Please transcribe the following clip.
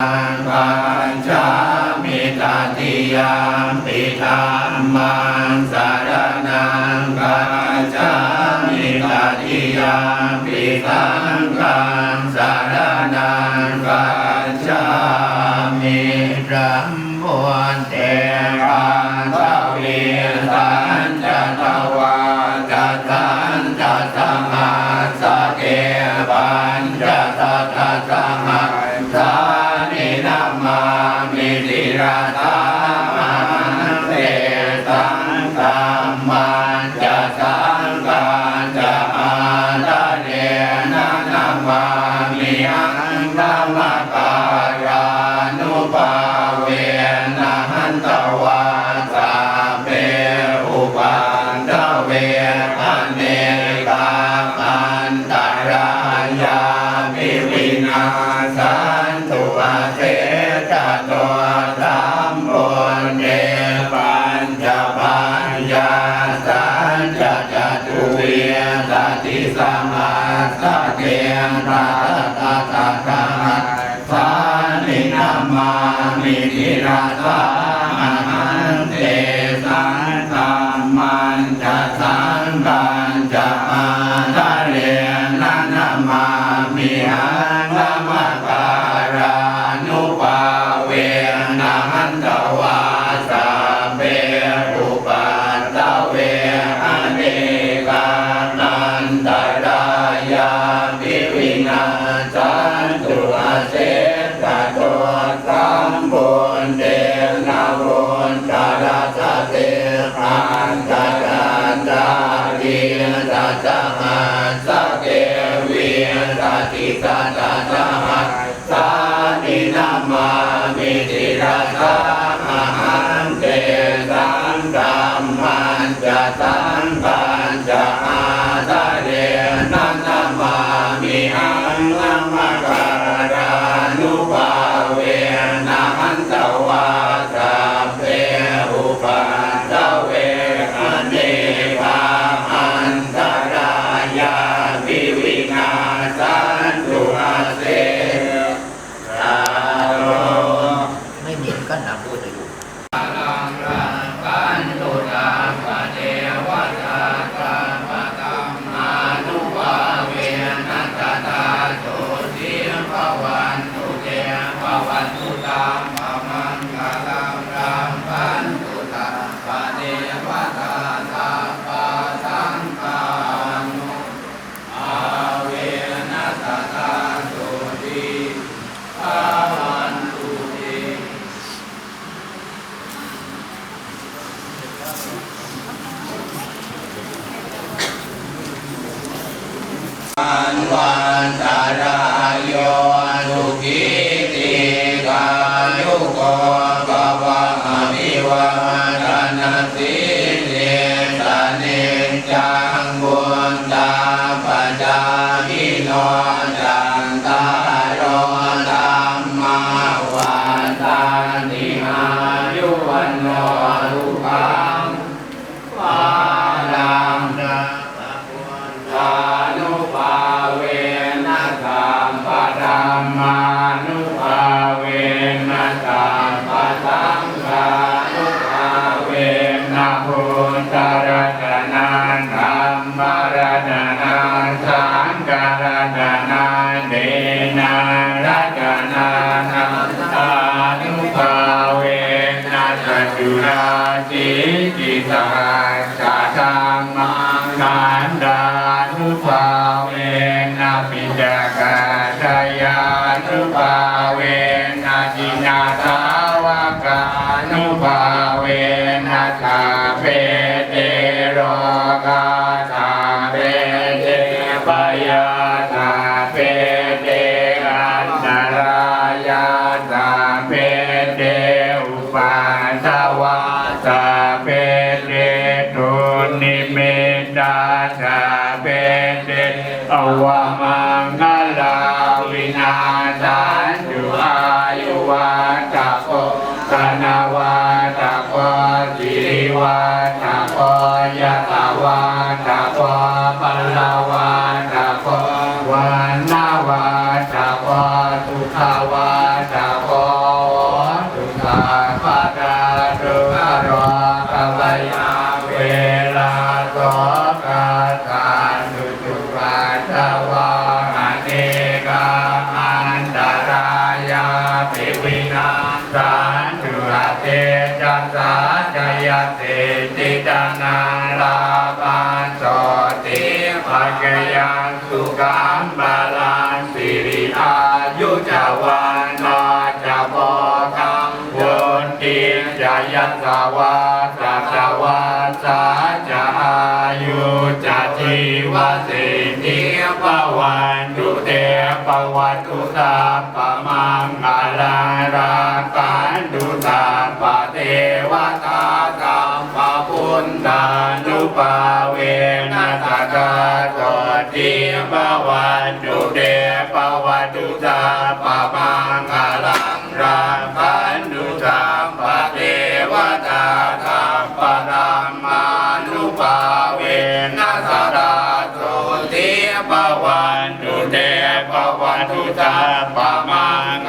ปัญจามิตติยามปิธรรมังสารนังปัญจามิตติยามปิสังฆังสารนังปัญจามิรัมบวนเตปัญจวิสันจตวาจัตตันจะส มันจะสังฆันจะอาตาเรนะนามามิอังธรรมการานุภาเวนะหันตวาสาเปอุปันตเวอเนกาอันตรายามิวินาสันตุอาเสจตัวธ ตาตาตาตาสานินามามิทิราตามหันเตสันตามันจะสันตันจะมาทะเล นาบุญตาราสเตอันตากันตาลีตัสมาสเกวิตติสาตาสหัสสานินามามิติราสาหันเตสังกรรมันจะสังกันจะอาทะเรนันนามามิหังลัมา ตารายโยสุขิติกายุโกภวะอภิวาทนาสิเลสเนจังบุญตาปจามิโน ปิจกาทายานุภา ธนาวาตโกจิริวาตโกยะตาวาตโกปัลลาวาตโกวานนาวาตโกทุขวัต ยังสุขังบาลังสิริอายุจาวันนาจะโมกังวนติจายัสาวาสัจวาสาจะอายุจะทีวสินิปวันตุเตปวัตุสาปะมังกาลารา ปะมังกาลังราคันดุจังปะเทวตาธรรมปะรามานุปาเวนัสราโตติปวันตุเตปวันตุตาปะมัง